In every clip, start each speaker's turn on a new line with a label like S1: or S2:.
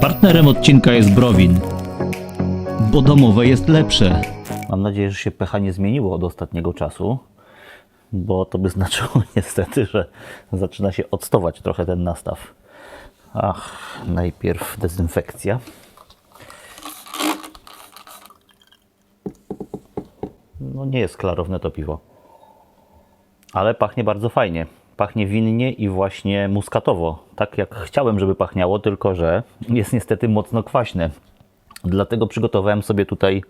S1: Partnerem odcinka jest Browin, bo domowe jest lepsze.
S2: Mam nadzieję, że się pH nie zmieniło od ostatniego czasu, bo to by znaczyło niestety, że zaczyna się odstować trochę ten nastaw. Ach, najpierw dezynfekcja. No nie jest klarowne to piwo. Ale pachnie bardzo fajnie. Pachnie winnie i właśnie muskatowo. Tak jak chciałem, żeby pachniało, tylko że jest niestety mocno kwaśne. Dlatego przygotowałem sobie tutaj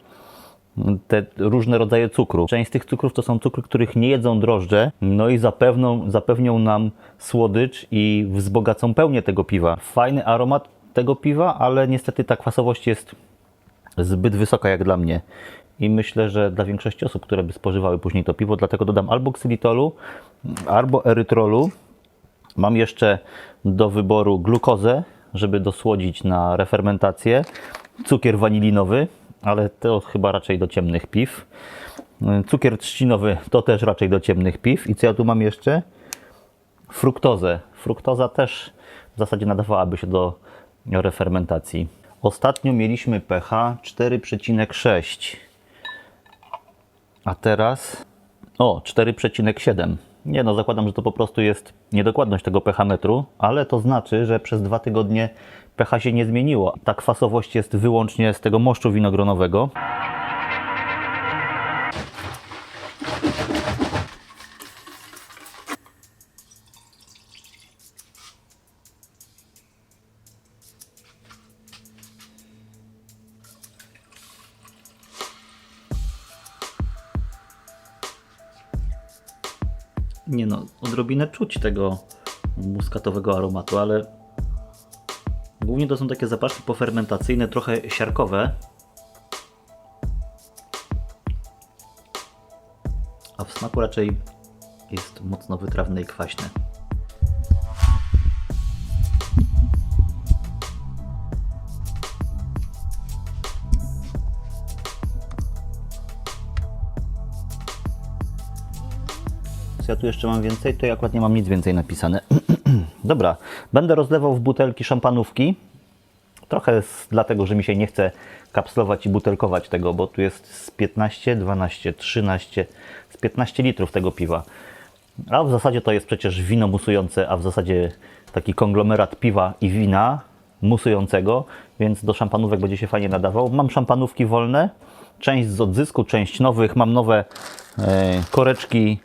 S2: te różne rodzaje cukru. Część z tych cukrów to są cukry, których nie jedzą drożdże, no i zapewną, zapewnią nam słodycz i wzbogacą pełnię tego piwa. Fajny aromat tego piwa, ale niestety ta kwasowość jest zbyt wysoka jak dla mnie. I myślę, że dla większości osób, które by spożywały później to piwo, dlatego dodam albo ksylitolu, albo erytrolu. Mam jeszcze do wyboru glukozę, żeby dosłodzić na refermentację, cukier wanilinowy, ale to chyba raczej do ciemnych piw. Cukier trzcinowy to też raczej do ciemnych piw. I co ja tu mam jeszcze? Fruktozę. Fruktoza też w zasadzie nadawałaby się do refermentacji. Ostatnio mieliśmy pH 4,6, a teraz o 4,7. Nie no, zakładam, że to po prostu jest niedokładność tego pH metru, ale to znaczy, że przez dwa tygodnie pH się nie zmieniło. Ta kwasowość jest wyłącznie z tego moszczu winogronowego. Nie no, odrobinę czuć tego muskatowego aromatu, ale głównie to są takie zapaszki pofermentacyjne, trochę siarkowe. A w smaku raczej jest mocno wytrawne i kwaśne. Tu jeszcze mam więcej? To ja akurat nie mam nic więcej napisane. Dobra, będę rozlewał w butelki szampanówki. Trochę z, dlatego, że mi się nie chce kapslować i butelkować tego, bo tu jest z 15, 12, 13, z 15 litrów tego piwa. A w zasadzie to jest przecież wino musujące, a w zasadzie taki konglomerat piwa i wina musującego, więc do szampanówek będzie się fajnie nadawał. Mam szampanówki wolne, część z odzysku, część nowych. Mam nowe e, koreczki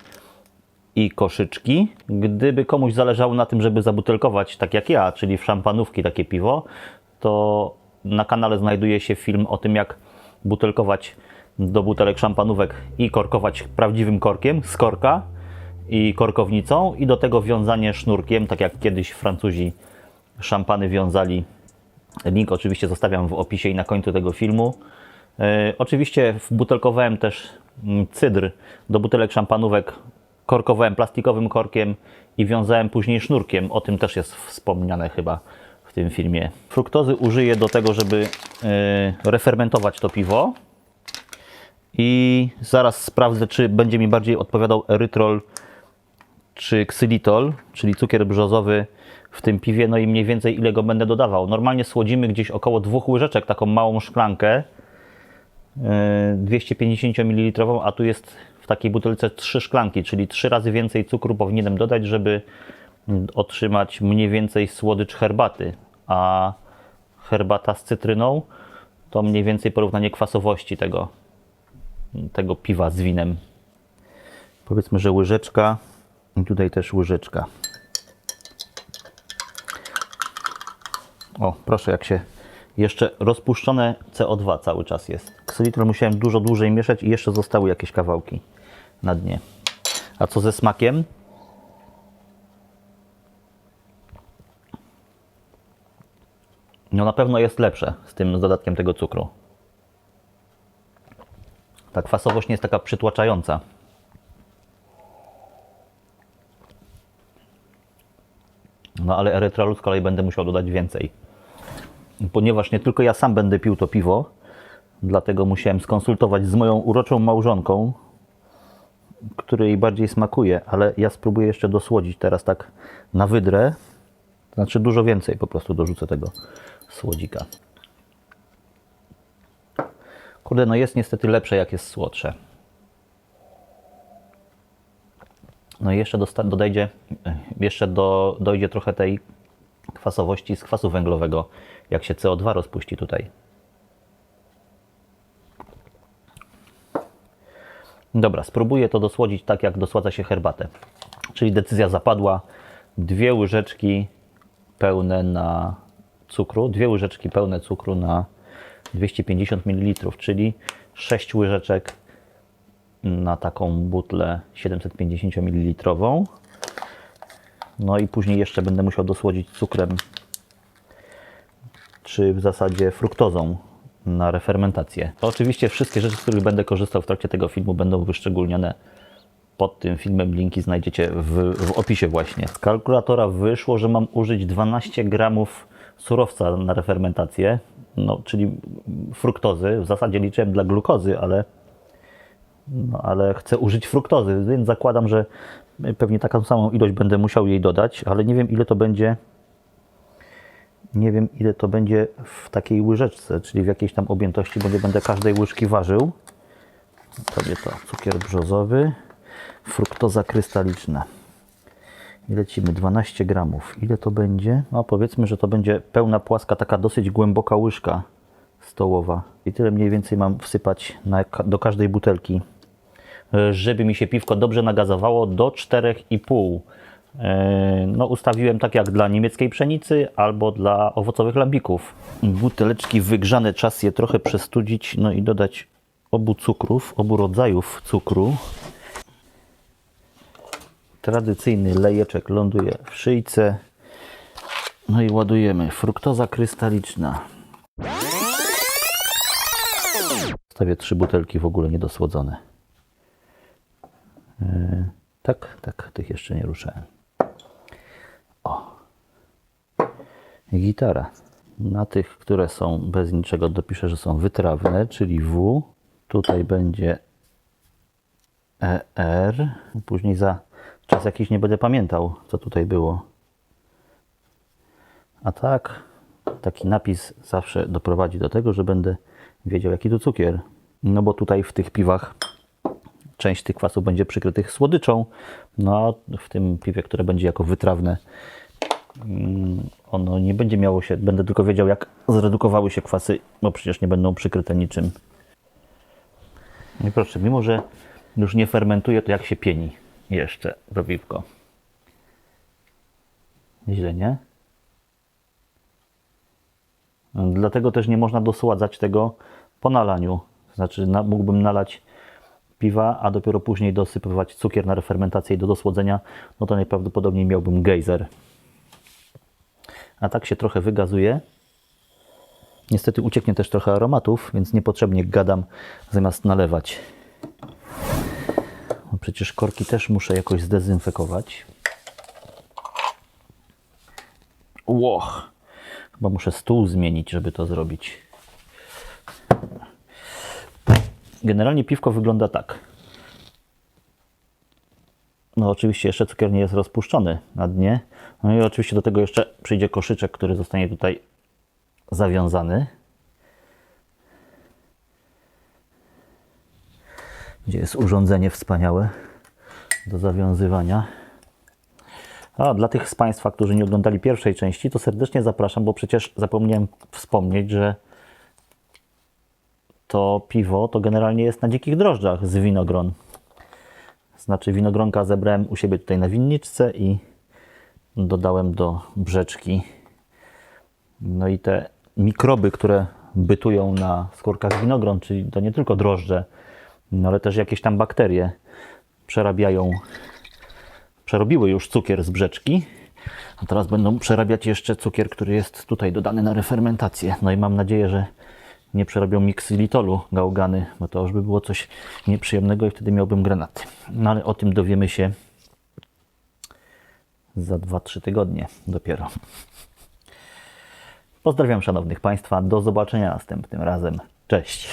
S2: i koszyczki. Gdyby komuś zależało na tym, żeby zabutelkować, tak jak ja, czyli w szampanówki takie piwo, to na kanale znajduje się film o tym, jak butelkować do butelek szampanówek i korkować prawdziwym korkiem z korka i korkownicą i do tego wiązanie sznurkiem, tak jak kiedyś Francuzi szampany wiązali. Link oczywiście zostawiam w opisie i na końcu tego filmu. E, oczywiście wbutelkowałem też mm, cydr do butelek szampanówek korkowałem plastikowym korkiem i wiązałem później sznurkiem. O tym też jest wspomniane chyba w tym filmie. Fruktozy użyję do tego, żeby yy, refermentować to piwo. I zaraz sprawdzę, czy będzie mi bardziej odpowiadał erytrol czy ksylitol, czyli cukier brzozowy w tym piwie, no i mniej więcej ile go będę dodawał. Normalnie słodzimy gdzieś około dwóch łyżeczek, taką małą szklankę, yy, 250 ml, a tu jest w takiej butelce trzy szklanki, czyli trzy razy więcej cukru powinienem dodać, żeby otrzymać mniej więcej słodycz herbaty. A herbata z cytryną to mniej więcej porównanie kwasowości tego, tego piwa z winem. Powiedzmy, że łyżeczka i tutaj też łyżeczka. O, proszę, jak się jeszcze rozpuszczone CO2 cały czas jest. Ksylitol musiałem dużo dłużej mieszać i jeszcze zostały jakieś kawałki na dnie. A co ze smakiem? No na pewno jest lepsze z tym z dodatkiem tego cukru. Ta kwasowość nie jest taka przytłaczająca. No ale erytrolu z kolei będę musiał dodać więcej ponieważ nie tylko ja sam będę pił to piwo, dlatego musiałem skonsultować z moją uroczą małżonką, której bardziej smakuje, ale ja spróbuję jeszcze dosłodzić teraz tak na wydrę, znaczy dużo więcej po prostu dorzucę tego słodzika. Kurde, no jest niestety lepsze, jak jest słodsze. No i jeszcze dodajdzie, jeszcze do, dojdzie trochę tej kwasowości z kwasu węglowego, jak się CO2 rozpuści tutaj. Dobra, spróbuję to dosłodzić tak, jak dosładza się herbatę. Czyli decyzja zapadła. Dwie łyżeczki pełne na cukru, dwie łyżeczki pełne cukru na 250 ml, czyli 6 łyżeczek na taką butlę 750 ml. No i później jeszcze będę musiał dosłodzić cukrem, czy w zasadzie fruktozą na refermentację. Oczywiście wszystkie rzeczy, z których będę korzystał w trakcie tego filmu będą wyszczególnione pod tym filmem. Linki znajdziecie w, w opisie właśnie. Z kalkulatora wyszło, że mam użyć 12 gramów surowca na refermentację, no, czyli fruktozy. W zasadzie liczyłem dla glukozy, ale no, ale chcę użyć fruktozy, więc zakładam, że pewnie taką samą ilość będę musiał jej dodać, ale nie wiem ile to będzie nie wiem ile to będzie w takiej łyżeczce, czyli w jakiejś tam objętości, bo nie będę każdej łyżki ważył. Sobie to cukier brzozowy, fruktoza krystaliczna. I lecimy 12 gramów. Ile to będzie? No powiedzmy, że to będzie pełna płaska, taka dosyć głęboka łyżka stołowa. I tyle mniej więcej mam wsypać na, do każdej butelki, e, żeby mi się piwko dobrze nagazowało do 4,5. E, No, ustawiłem tak jak dla niemieckiej pszenicy albo dla owocowych lambików. Buteleczki wygrzane, czas je trochę przestudzić, no i dodać obu cukrów, obu rodzajów cukru. Tradycyjny lejeczek ląduje w szyjce. No i ładujemy. Fruktoza krystaliczna. Stawię trzy butelki w ogóle niedosłodzone. Yy, tak, tak, tych jeszcze nie ruszałem. O. I Gitara. Na tych, które są bez niczego, dopiszę, że są wytrawne, czyli W. Tutaj będzie ER. Później za czas jakiś nie będę pamiętał, co tutaj było. A tak, taki napis zawsze doprowadzi do tego, że będę wiedział, jaki tu cukier. No bo tutaj w tych piwach część tych kwasów będzie przykrytych słodyczą. No a w tym piwie, które będzie jako wytrawne, ono nie będzie miało się, będę tylko wiedział, jak zredukowały się kwasy, bo przecież nie będą przykryte niczym. I proszę, mimo że już nie fermentuje, to jak się pieni jeszcze to piwko. Źle, nie? Dlatego też nie można dosładzać tego po nalaniu. Znaczy, na, mógłbym nalać piwa, a dopiero później dosypywać cukier na refermentację i do dosłodzenia, no to najprawdopodobniej miałbym gejzer. A tak się trochę wygazuje. Niestety ucieknie też trochę aromatów, więc niepotrzebnie gadam zamiast nalewać. No przecież korki też muszę jakoś zdezynfekować. Łoch! Chyba muszę stół zmienić, żeby to zrobić. Generalnie piwko wygląda tak. No oczywiście jeszcze cukier nie jest rozpuszczony na dnie. No i oczywiście do tego jeszcze przyjdzie koszyczek, który zostanie tutaj zawiązany. Gdzie jest urządzenie wspaniałe do zawiązywania. A dla tych z Państwa, którzy nie oglądali pierwszej części, to serdecznie zapraszam, bo przecież zapomniałem wspomnieć, że to piwo to generalnie jest na dzikich drożdżach z winogron. Znaczy winogronka zebrałem u siebie tutaj na winniczce i dodałem do brzeczki. No i te mikroby, które bytują na skórkach winogron, czyli to nie tylko drożdże, no ale też jakieś tam bakterie przerabiają, przerobiły już cukier z brzeczki, a teraz będą przerabiać jeszcze cukier, który jest tutaj dodany na refermentację. No i mam nadzieję, że nie przerobią miksylitolu gałgany, bo to już by było coś nieprzyjemnego i wtedy miałbym granaty. No ale o tym dowiemy się za 2-3 tygodnie dopiero. Pozdrawiam szanownych Państwa, do zobaczenia następnym razem. Cześć!